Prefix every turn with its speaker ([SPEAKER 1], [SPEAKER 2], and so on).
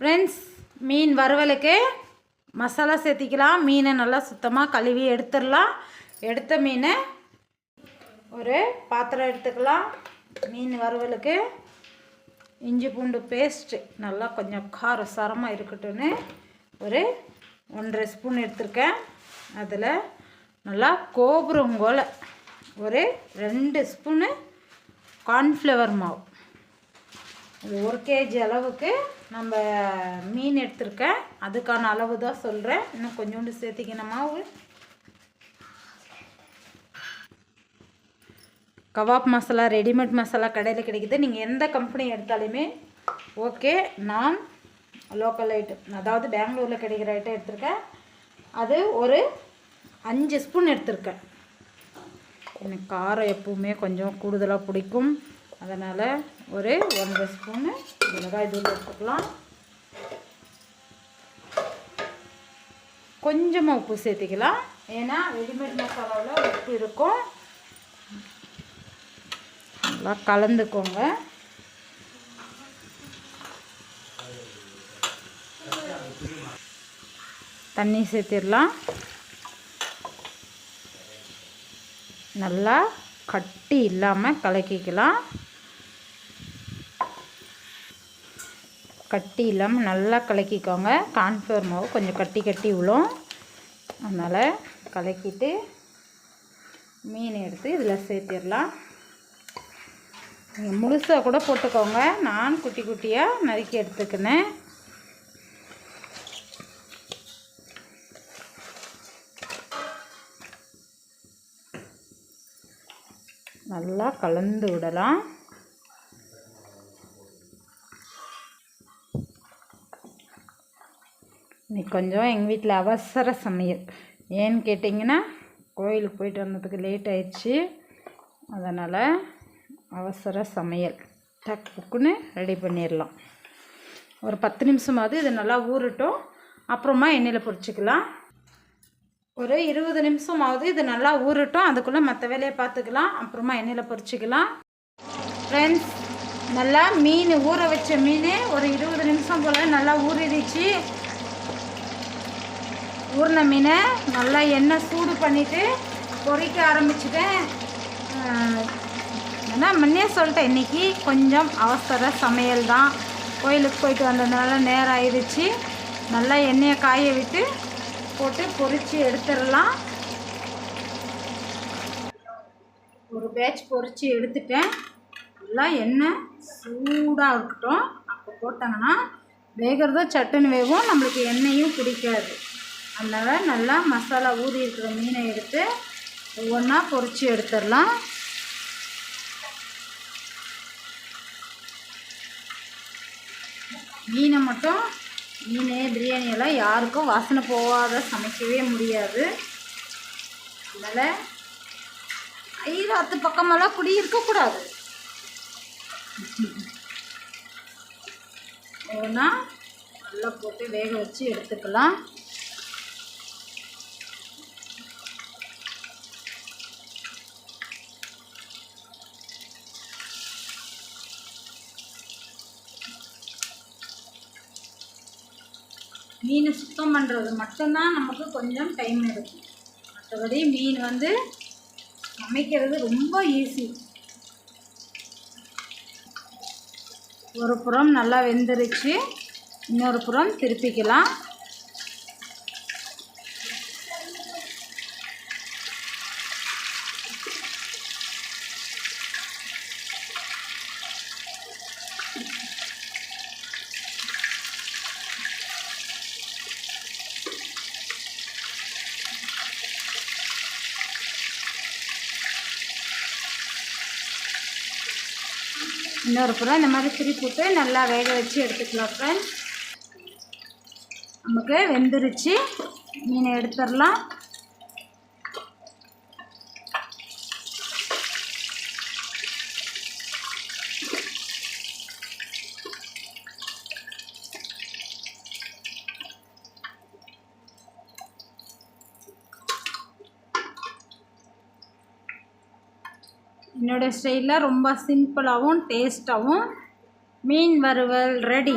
[SPEAKER 1] Friends மீன் வறுவலுக்கு மசாலா சேர்த்திக்கலாம். மீனை நல்லா சுத்தமாக கழுவி எடுத்துடலாம். எடுத்த மீனை ஒரு பாத்திரம் எடுத்துக்கலாம். மீன் வறுவலுக்கு இஞ்சி பூண்டு பேஸ்ட்டு நல்லா கொஞ்சம் காரசாரமாக இருக்கட்டும்னு ஒரு ஒன்றரை ஸ்பூன் எடுத்திருக்கேன். அதில் நல்லா கோபுரம் கோலை ஒரு ரெண்டு ஸ்பூனு கார்ன்ஃப்ளவர் மாவு. இது ஒரு கேஜி அளவுக்கு நம்ம மீன் எடுத்திருக்கேன். அதுக்கான அளவு தான் சொல்கிறேன் இன்னும் கொஞ்சோண்டு சேர்த்திக்கணும் மாவு. கவாப் மசாலா ரெடிமேட் மசாலா கடையில் கிடைக்குது. நீங்கள் எந்த கம்பெனி எடுத்தாலுமே ஓகே நான் லோக்கல் ஐட்டம் அதாவது பெங்களூரில் கிடைக்கிற ஐட்டம் எடுத்திருக்கேன். அது ஒரு அஞ்சு ஸ்பூன் எடுத்திருக்கேன். எனக்கு காரம் எப்பவுமே கொஞ்சம் கூடுதலாக பிடிக்கும். அதனால் ஒரு ஒன்றரை ஸ்பூனு மிளகாய் தூள் எடுத்துக்கலாம். கொஞ்சமாக உப்பு சேர்த்திக்கலாம். ஏன்னா ரெடிமேட் மசாலாவில் உப்பு இருக்கும். நல்லா கலந்துக்கோங்க. தண்ணி சேர்த்திடலாம். நல்லா கட்டி இல்லாமல் கலக்கிக்கலாம். கட்டி இல்லாமல் நல்லா கலக்கிக்கோங்க. கான்ஃபிளவர் மாவு கொஞ்சம் கட்டி கட்டி விழும் அதனால் கலக்கிட்டு மீன் எடுத்து இதில் சேர்த்திடலாம். நீங்கள் முழுசாக கூட போட்டுக்கோங்க. நான் குட்டி குட்டியாக நறுக்கி எடுத்துக்கினேன். நல்லா கலந்து விடலாம். இன்னைக்கு கொஞ்சம் எங்கள் வீட்டில் அவசர சமையல். ஏன்னு கேட்டிங்கன்னா கோயிலுக்கு போயிட்டு வந்ததுக்கு லேட் ஆயிடுச்சு. அதனால் அவசர சமையல். டக் புக்குன்னு ரெடி பண்ணிடலாம் ஒரு பத்து நிமிஷமாவது இது நல்லா ஊறட்டும். அப்புறமா எண்ணெயில் பொரிச்சிக்கலாம். ஒரு இருபது நிமிஷமாவது இது நல்லா ஊறட்டும். அதுக்குள்ளே மற்ற வேலையை பார்த்துக்கலாம். அப்புறமா எண்ணெயில் பொரிச்சிக்கலாம். ஃப்ரெண்ட்ஸ் நல்லா மீன் ஊற வச்ச மீன் ஒரு இருபது நிமிஷம் போல் நல்லா ஊறிடுச்சு. ஊறின மீனை நல்லா எண்ணெய் சூடு பண்ணிவிட்டு பொரிக்க ஆரம்பிச்சிட்டேன். ஏன்னா முன்னே சொல்லிட்டேன் இன்றைக்கி கொஞ்சம் அவசர சமையல் தான். கோயிலுக்கு போயிட்டு வந்ததுனால நேரம் ஆயிடுச்சு. நல்லா எண்ணெயை காய விட்டு போட்டு பொரித்து எடுத்துடலாம். ஒரு பேட்ச் பொரித்து எடுத்துட்டேன். நல்லா எண்ணெய் சூடாக இருக்கட்டும். அப்போ போட்டாங்கன்னா வேகிறதும் சட்டுன்னு வேகும். நம்மளுக்கு எண்ணெயும் பிடிக்காது. அதனால் நல்லா மசாலா ஊறி இருக்கிற மீனை எடுத்து ஒவ்வொன்றா பொரித்து எடுத்துடலாம். மீனை மட்டும் மீன் பிரியாணியெல்லாம் யாருக்கும் வாசனை போகாத சமைக்கவே முடியாது. அதனால் ஐயோ அத்து பக்கமெல்லாம் குடி இருக்கக்கூடாது ஒவ்வொன்றா நல்லா போட்டு வேக வச்சு எடுத்துக்கலாம். மீன் சுத்தம் பண்ணுறது மட்டும்தான் நமக்கு கொஞ்சம் டைம் எடுக்கும். மற்றபடி மீன் வந்து சமைக்கிறது ரொம்ப ஈஸி ஒரு புறம் நல்லா வெந்துருச்சு இன்னொரு புறம் திருப்பிக்கலாம். இன்னொரு புறம் இந்த மாதிரி திருப்பிட்டு நல்லா வேக வச்சு எடுத்துக்கலாம் ஃப்ரெண்ட்ஸ் நமக்கு வெந்துருச்சு. மீனை எடுத்துடலாம். என்னோடய ஸ்டைலில் ரொம்ப சிம்பிளாகவும் டேஸ்ட்டாகவும் மீன் வறுவல் ரெடி.